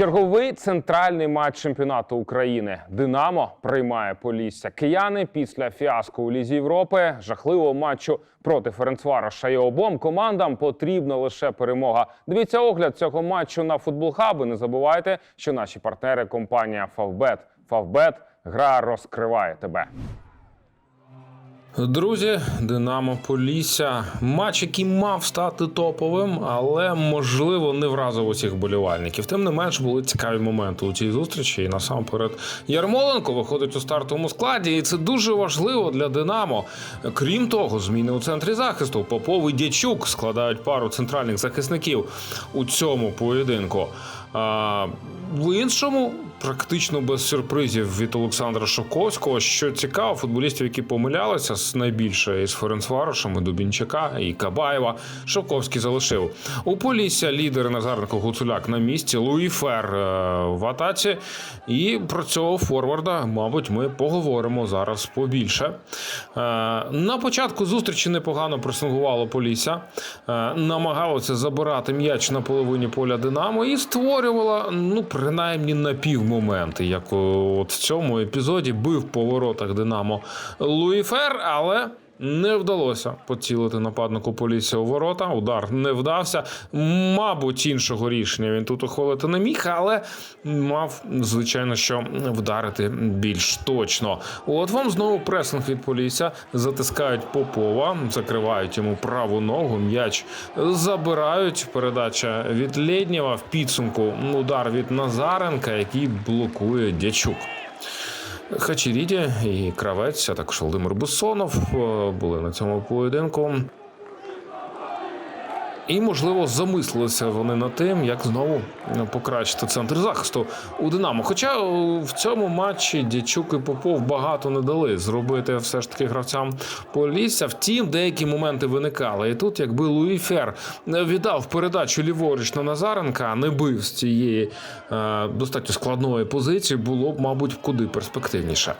Черговий центральний матч чемпіонату України. Динамо приймає Полісся. Кияни після фіаско у Лізі Європи, жахливого матчу проти Ференцвароша і обом командам потрібна лише перемога. Дивіться огляд цього матчу на Футбол Хаб. І Не забувайте, що наші партнери компанія Фавбет. Фавбет гра розкриває тебе. Друзі, Динамо Полісся. Матч, який мав стати топовим, але можливо не вразив усіх болівальників. Тим не менш були цікаві моменти у цій зустрічі. І насамперед Ярмоленко виходить у стартовому складі, і це дуже важливо для Динамо. Крім того, зміни у центрі захисту. Попов і Дячук складають пару центральних захисників у цьому поєдинку. В іншому практично без сюрпризів від Олександра Шовковського. Що цікаво, футболістів, які помилялися з найбільше із Ференцварошем, Дубінчака і Кабаєва. Шовковський залишив у Полісся лідер Назаренко Гуцуляк на місці. Луї Фер е, в атаці. І про цього форварда, мабуть, ми поговоримо зараз побільше. Е, На початку зустрічі непогано пресингувало Полісся, е, намагалося забирати м'яч на половині поля Динамо і створювала, ну, принаймні на напівмоменти, як от в цьому епізоді бив по воротах Динамо Луїфер, але. Не вдалося поцілити нападнику Полісся у ворота. Удар не вдався. Мабуть, іншого рішення він тут ухвалити не міг, але мав, звичайно, що вдарити більш точно. От вам знову пресинг від Полісся. Затискають Попова, закривають йому праву ногу. М'яч забирають. Передача від Лєднєва. В підсумку удар від Назаренка, який блокує Дячук. Хачеріді і Кравець, а також Володимир Бессонов е, були на цьому поєдинку. І, можливо, замислилися вони над тим, як знову покращити центр захисту у Динамо. Хоча е, в цьому матчі Дячук і Попов багато не дали зробити все ж таки гравцям Полісся. Втім, деякі моменти виникали. І тут, якби Луї Фер віддав передачу ліворуч на Назаренка, не бив з цієї е, достатньо складної позиції, було б, мабуть, куди перспективніше.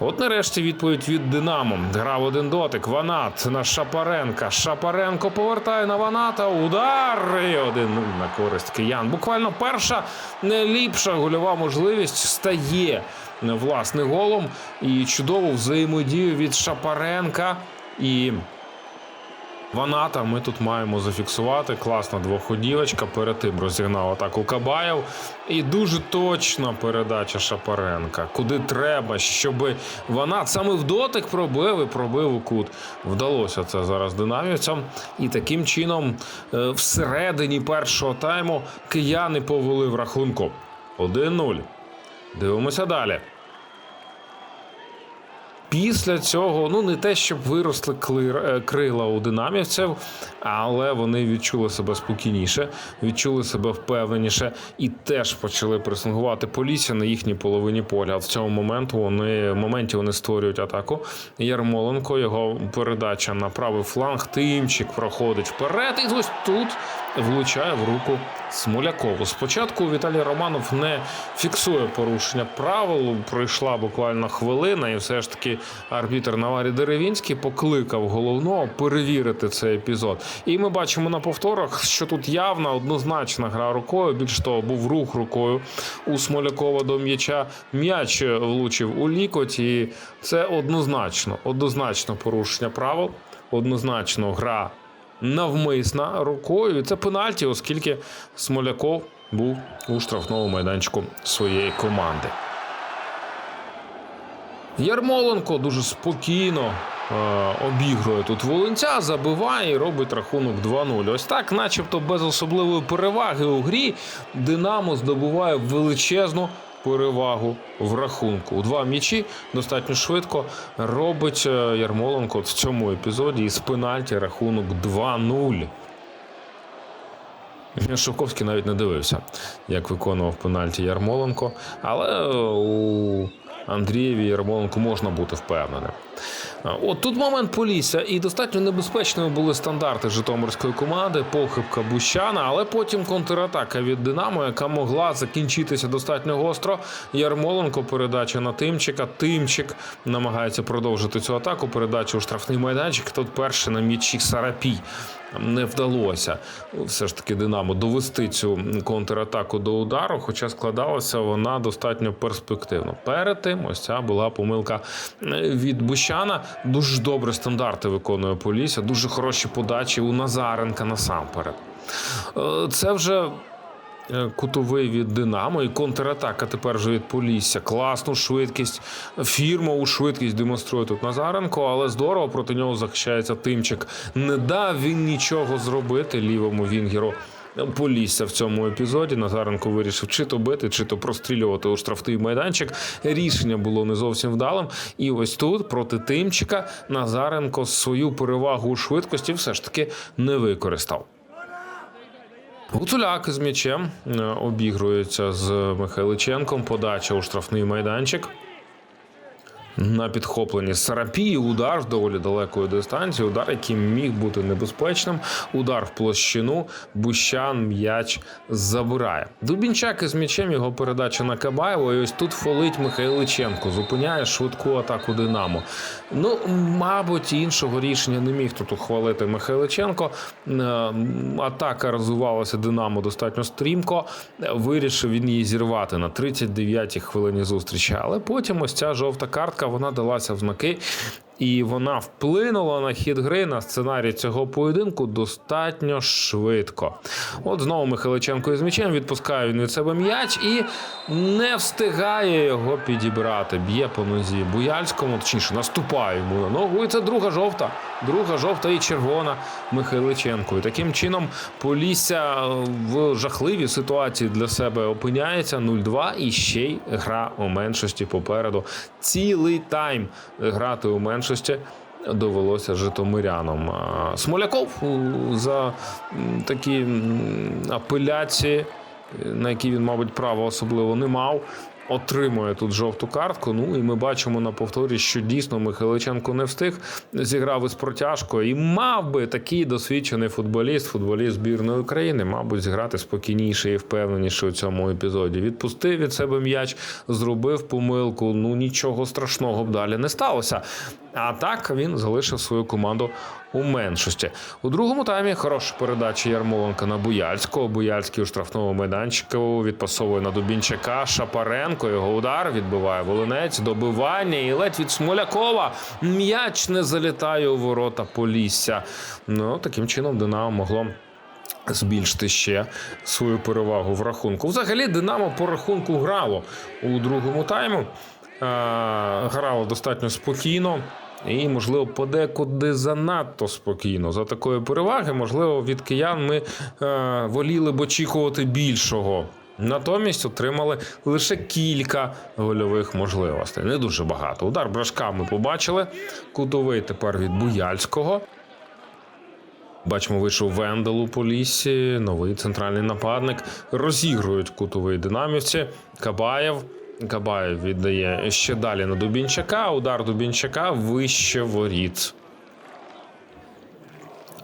От нарешті відповідь від Динамо. Грав один дотик. Ванат на Шапаренка. Шапаренко повертає на Ваната. Удар і один на користь киян. Буквально перша найліпша гольова можливість стає власне голом. І чудову взаємодію від Шапаренка і. Ваната ми тут маємо зафіксувати. Класна двоходівочка. Перед тим розігнав атаку Кабаєв. І дуже точна передача Шапаренка. Куди треба, щоб Ванат саме в дотик пробив і пробив у кут. Вдалося це зараз динамівцям. І таким чином, е, всередині першого тайму кияни повели в рахунку. 1-0. Дивимося далі. Після цього, ну не те, щоб виросли е, крила у динамівців, але вони відчули себе спокійніше, відчули себе впевненіше і теж почали пресингувати Полісся на їхній половині поля. В цьому моменту вони в моменті вони створюють атаку. Ярмоленко, його передача на правий фланг. Тимчик проходить вперед, і ось тут влучає в руку Смолякову. Спочатку Віталій Романов не фіксує порушення правил. Пройшла буквально хвилина, і все ж таки арбітр Наварі Деревінський покликав головного перевірити цей епізод. І ми бачимо на повторах, що тут явна однозначна гра рукою. Більш того, був рух рукою у Смолякова до м'яча. М'яч влучив у лікоть, і це однозначно, однозначно порушення правил, однозначно гра навмисна рукою. І це пенальті, оскільки Смоляков був у штрафному майданчику своєї команди. Ярмоленко дуже спокійно е, обігрує тут Волинця, забиває і робить рахунок 2-0. Ось так, начебто, без особливої переваги у грі, Динамо здобуває величезну перевагу в рахунку. У два м'ячі достатньо швидко робить е, Ярмоленко в цьому епізоді із пенальті рахунок 2-0. Шовковський навіть не дивився, як виконував пенальті Ярмоленко, але е, у Андрієві Ярмоленко можна бути впевненим. От тут момент Полісся, і достатньо небезпечними були стандарти Житомирської команди, похибка Бущана, але потім контратака від Динамо, яка могла закінчитися достатньо гостро. Ярмоленко передача на Тимчика. Тимчик намагається продовжити цю атаку. Передача у штрафний майданчик. Тут перший на м'ячі Сарапій. Не вдалося все ж таки Динамо довести цю контратаку до удару, хоча складалася вона достатньо перспективно. Перед тим ось ця була помилка е, від Бущана. Дуже добре стандарти виконує Полісся, дуже хороші подачі у Назаренка насамперед. Е, Це вже кутовий від Динамо і контратака тепер вже від Полісся. Класну швидкість, фірмову швидкість демонструє тут Назаренко, але здорово проти нього захищається Тимчик. Не дав він нічого зробити лівому вінгеру. Полісся в цьому епізоді. Назаренко вирішив чи то бити, чи то прострілювати у штрафний майданчик. Рішення було не зовсім вдалим. І ось тут проти Тимчика Назаренко свою перевагу у швидкості все ж таки не використав. Гуцуляк з м'ячем е, обігрується з Михайличенком. Подача у штрафний майданчик. На підхопленні Сарапії удар доволі далекої дистанції. Удар, який міг бути небезпечним. Удар в площину. Бущан м'яч забирає. Дубінчак із м'ячем його передача на Кабаєва. І ось тут фолить Михайличенко. Зупиняє швидку атаку Динамо. Ну, мабуть, іншого рішення не міг тут ухвалити Михайличенко. Е, Атака розвивалася Динамо достатньо стрімко. Вирішив він її зірвати на 39-й хвилині зустрічі. Але потім ось ця жовта картка вона далася в знаки. І вона вплинула на хід гри на сценарій цього поєдинку достатньо швидко. От знову Михайличенко із м'ячем відпускає від себе м'яч і не встигає його підібрати. Б'є по нозі Буяльському, точніше наступає йому на ногу. І це друга жовта. Друга жовта і червона Михайличенко. І таким чином Полісся е, в жахливій ситуації для себе опиняється 0-2 і ще й гра у меншості попереду. Цілий тайм грати у меншості довелося житомирянам. Смоляков за такі апеляції, на які він, мабуть, права особливо не мав. Отримує тут жовту картку. Ну і ми бачимо на повторі, що дійсно Михайличенко не встиг, зіграв із протяжкою. І мав би такий досвідчений футболіст, футболіст збірної України, мабуть, зіграти спокійніше і впевненіше у цьому епізоді. Відпустив від себе м'яч, зробив помилку. Ну нічого страшного б далі не сталося. А так він залишив свою команду у меншості. У другому таймі хороша передача Ярмоленка на Буяльського. Буяльський у штрафному майданчику відпасовує на Дубінчака. Шапаренко його удар відбиває волинець. Добивання і ледь від Смолякова. М'яч не залітає у ворота Полісся. Ну таким чином Динамо могло. Збільшити ще свою перевагу в рахунку. Взагалі, Динамо по рахунку грало у другому тайму. Е, грало достатньо спокійно. І, можливо, подекуди занадто спокійно. За такої переваги, можливо, від киян ми е, воліли б очікувати більшого. Натомість отримали лише кілька гольових можливостей. Не дуже багато. Удар брашка ми побачили. Кутовий тепер від Буяльського. Бачимо, вийшов Вендел у Поліссі, новий центральний нападник. Розігрують кутовий динамівці. Кабаєв. Кабаєв віддає ще далі на Дубінчака. Удар Дубінчака вище воріт.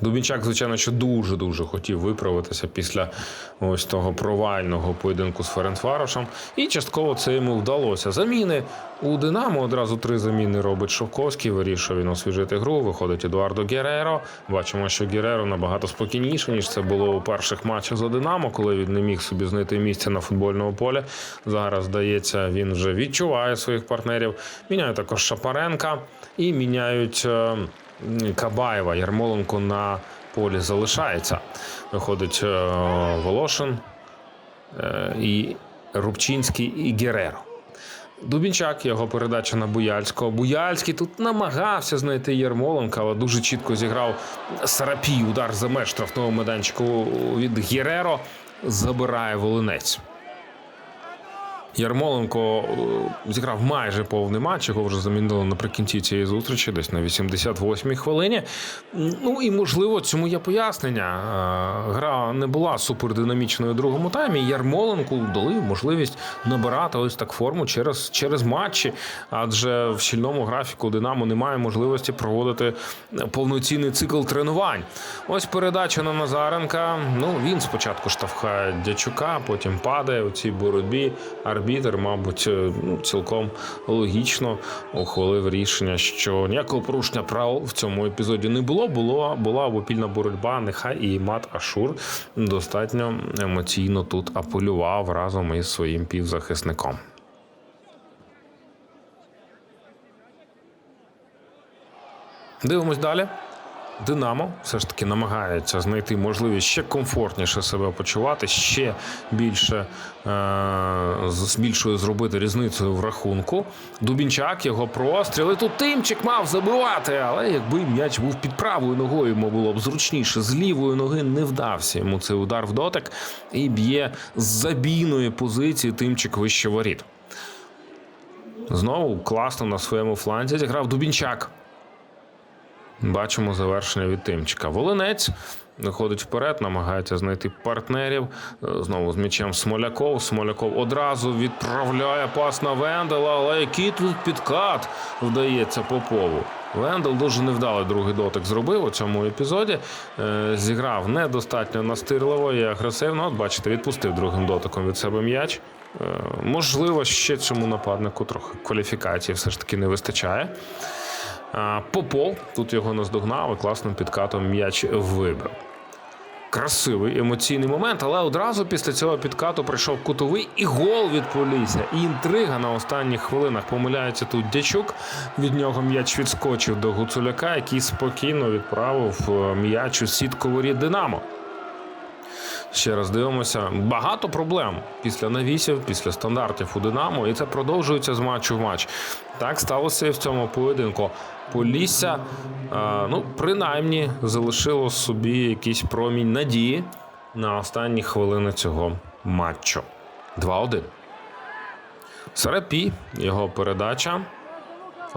Дубінчак, звичайно, що дуже дуже хотів виправитися після ось того провального поєдинку з Ференцварошем. І частково це йому вдалося. Заміни у Динамо одразу три заміни робить Шовковський. Вирішує він освіжити гру. Виходить Едуардо Гереро. Бачимо, що Гереро набагато спокійніше, ніж це було у перших матчах за Динамо, коли він не міг собі знайти місце на футбольному полі. Зараз здається, він вже відчуває своїх партнерів. Міняють також Шапаренка і міняють. Кабаєва Ярмоленко на полі залишається. Виходить е, Волошин е, і Рубчинський і Гереро. Дубінчак, його передача на Буяльського. Буяльський тут намагався знайти Ярмоленка, але дуже чітко зіграв Сарапій. Удар за меж штрафного майданчику від Гереро. Забирає Волинець. Ярмоленко е, зіграв майже повний матч, його вже замінили наприкінці цієї зустрічі, десь на 88-й хвилині. Ну і можливо, цьому є пояснення. Е, Гра не була супердинамічною у другому таймі. Ярмоленку дали можливість набирати ось так форму через, через матчі, адже в щільному графіку Динамо немає можливості проводити повноцінний цикл тренувань. Ось передача на Назаренка. Ну він спочатку штовхає Дячука, потім падає у цій боротьбі. Арбітер, мабуть, е, ну, цілком логічно ухвалив рішення, що ніякого порушення правил в цьому епізоді не було. Було була обопільна боротьба. Нехай і Мат Ашур достатньо емоційно тут апелював разом із своїм півзахисником. Дивимось далі. Динамо все ж таки намагається знайти можливість ще комфортніше себе почувати, ще більше е- з більшою зробити різницею в рахунку. Дубінчак його простріли. Тут тимчик мав забивати, але якби м'яч був під правою ногою, йому було б зручніше. З лівої ноги не вдався йому цей удар в дотик і б'є з забійної позиції тимчик вище воріт. Знову класно на своєму фланзі зіграв Дубінчак. Бачимо завершення від Тимчика. Волинець виходить вперед, намагається знайти партнерів. Е, Знову з м'ячем Смоляков. Смоляков одразу відправляє пас на Вендела, але який тут підкат вдається Попову. Вендел дуже невдалий другий дотик зробив у цьому епізоді. Е, Зіграв недостатньо настирливо і агресивно. От бачите, відпустив другим дотиком від себе м'яч. Е, Можливо, ще цьому нападнику трохи кваліфікації все ж таки не вистачає. А, Попов тут його наздогнав і класним підкатом м'яч вибив. Красивий емоційний момент, але одразу після цього підкату прийшов кутовий і гол від Полісся. І інтрига на останніх хвилинах помиляється тут Дячук. Від нього м'яч відскочив до Гуцуляка, який спокійно відправив е, м'яч у сітку воріт Динамо. Ще раз дивимося. Багато проблем після навісів, після стандартів у Динамо, і це продовжується з матчу в матч. Так сталося і в цьому поєдинку. Полісся, ну, принаймні, залишило собі якийсь промінь надії на останні хвилини цього матчу. 2-1. Сарапі, його передача.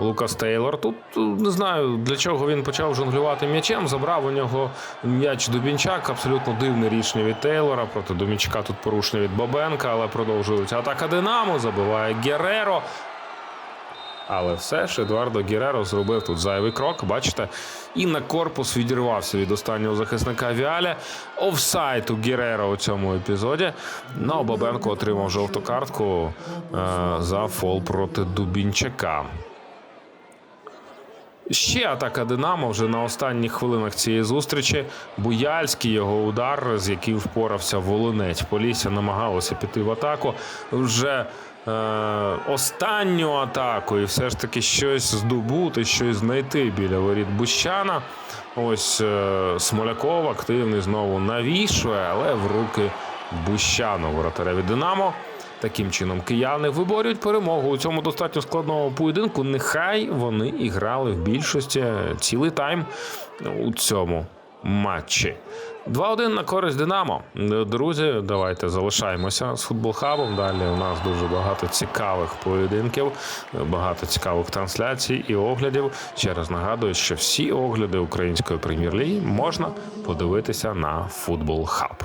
Лукас Тейлор. Тут е, не знаю для чого він почав жонглювати м'ячем. Забрав у нього м'яч Дубінчак. Абсолютно дивне рішення від Тейлора. Проти Дубінчака тут порушення від Бабенка, але продовжується атака Динамо. Забиває Гереро. Але все ж Едуардо Гереро зробив тут зайвий крок. Бачите, і на корпус відірвався від останнього захисника Віаля. Офсайд у Гереро у цьому епізоді. Ну, Бабенко отримав жовту картку е, за фол проти Дубінчака. Ще атака Динамо вже на останніх хвилинах цієї зустрічі. Буяльський його удар, з яким впорався Волинець. Полісся намагалося піти в атаку. Вже е, останню атаку і все ж таки щось здобути, щось знайти біля воріт Бущана. Ось е, Смоляков активний знову навішує, але в руки Бущану воротареві Динамо. Таким чином, кияни виборюють перемогу у цьому достатньо складному поєдинку. Нехай вони і грали в більшості цілий тайм у цьому матчі. 2-1 на користь Динамо. Друзі, давайте залишаємося з футбол-хабом. Далі у нас дуже багато цікавих поєдинків, багато цікавих трансляцій і оглядів. Ще раз нагадую, що всі огляди української прем'єр-ліги можна подивитися на футбол хаб.